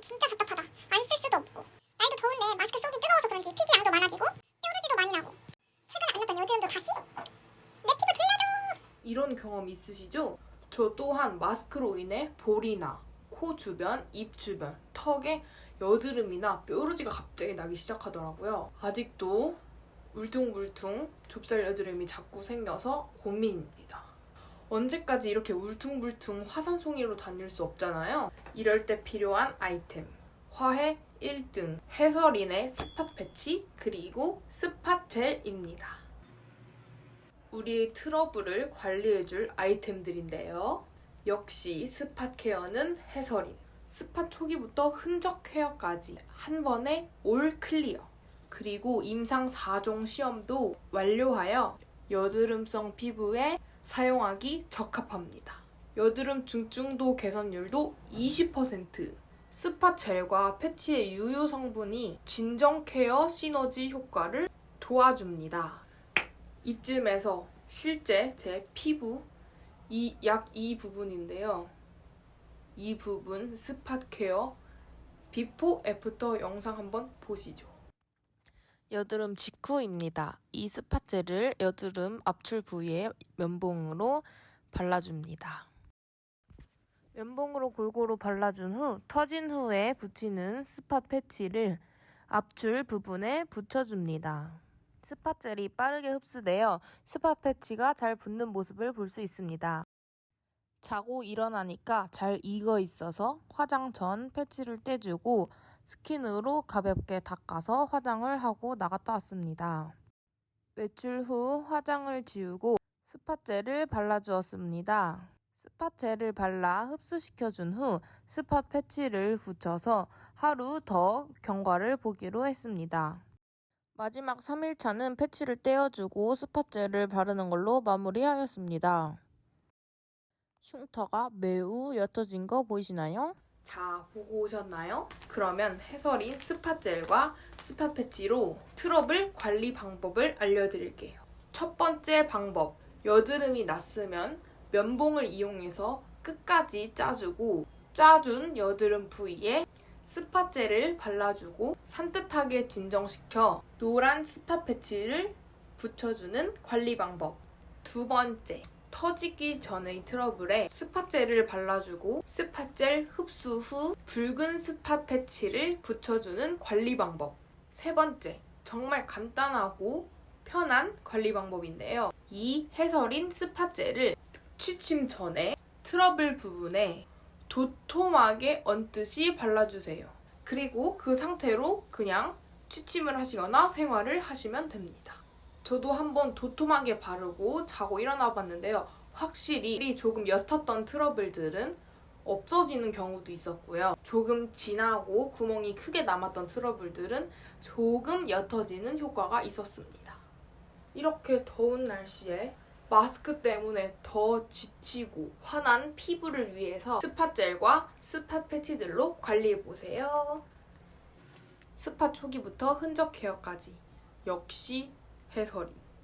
진짜 답답하다. 안 쓸 수도 없고. 날도 더운데 마스크 속이 뜨거워서 그런지 피지 양도 많아지고 뾰루지도 많이 나고 최근에 안 났던 여드름도 다시 내 피부 들려줘. 이런 경험 있으시죠? 저 또한 마스크로 인해 볼이나 코 주변, 입 주변, 턱에 여드름이나 뾰루지가 갑자기 나기 시작하더라고요. 아직도 울퉁불퉁 좁쌀 여드름이 자꾸 생겨서 고민입니다. 언제까지 이렇게 울퉁불퉁 화산송이로 다닐 수 없잖아요. 이럴 때 필요한 아이템. 화해 1등 해설인의 스팟 패치 그리고 스팟 젤입니다. 우리의 트러블을 관리해줄 아이템들인데요. 역시 스팟 케어는 해설인. 스팟 초기부터 흔적 케어까지 한 번에 올 클리어. 그리고 임상 4종 시험도 완료하여 여드름성 피부에 사용하기 적합합니다. 여드름 중증도 개선율도 20%. 스팟 젤과 패치의 유효 성분이 진정 케어 시너지 효과를 도와줍니다. 이쯤에서 실제 제 피부 이 약 이 부분인데요. 이 부분 스팟 케어 비포 애프터 영상 한번 보시죠. 여드름 직후입니다. 이 스팟젤을 여드름 압출 부위에 면봉으로 발라줍니다. 면봉으로 골고루 발라준 후 터진 후에 붙이는 스팟 패치를 압출 부분에 붙여줍니다. 스팟젤이 빠르게 흡수되어 스팟 패치가 잘 붙는 모습을 볼 수 있습니다. 자고 일어나니까 잘 익어 있어서 화장 전 패치를 떼주고 스킨으로 가볍게 닦아서 화장을 하고 나갔다 왔습니다. 외출 후 화장을 지우고 스팟젤을 발라주었습니다. 스팟젤을 발라 흡수시켜준 후 스팟 패치를 붙여서 하루 더 경과를 보기로 했습니다. 마지막 3일차는 패치를 떼어주고 스팟젤을 바르는 걸로 마무리하였습니다. 흉터가 매우 옅어진 거 보이시나요? 자, 보고 오셨나요? 그러면 해설인 스팟젤과 스팟 패치로 트러블 관리 방법을 알려드릴게요. 첫 번째 방법, 여드름이 났으면 면봉을 이용해서 끝까지 짜주고 짜준 여드름 부위에 스팟젤을 발라주고 산뜻하게 진정시켜 노란 스팟 패치를 붙여주는 관리 방법. 두 번째, 터지기 전의 트러블에 스팟젤을 발라주고 스팟젤 흡수 후 붉은 스팟 패치를 붙여주는 관리 방법. 세 번째, 정말 간단하고 편한 관리 방법인데요. 이 해설인 스팟젤을 취침 전에 트러블 부분에 도톰하게 얹듯이 발라주세요. 그리고 그 상태로 그냥 취침을 하시거나 생활을 하시면 됩니다. 저도 한번 도톰하게 바르고 자고 일어나 봤는데요. 확실히 조금 옅었던 트러블들은 없어지는 경우도 있었고요. 조금 진하고 구멍이 크게 남았던 트러블들은 조금 옅어지는 효과가 있었습니다. 이렇게 더운 날씨에 마스크 때문에 더 지치고 화난 피부를 위해서 스팟젤과 스팟 패치들로 관리해보세요. 스팟 초기부터 흔적 케어까지 역시 해설이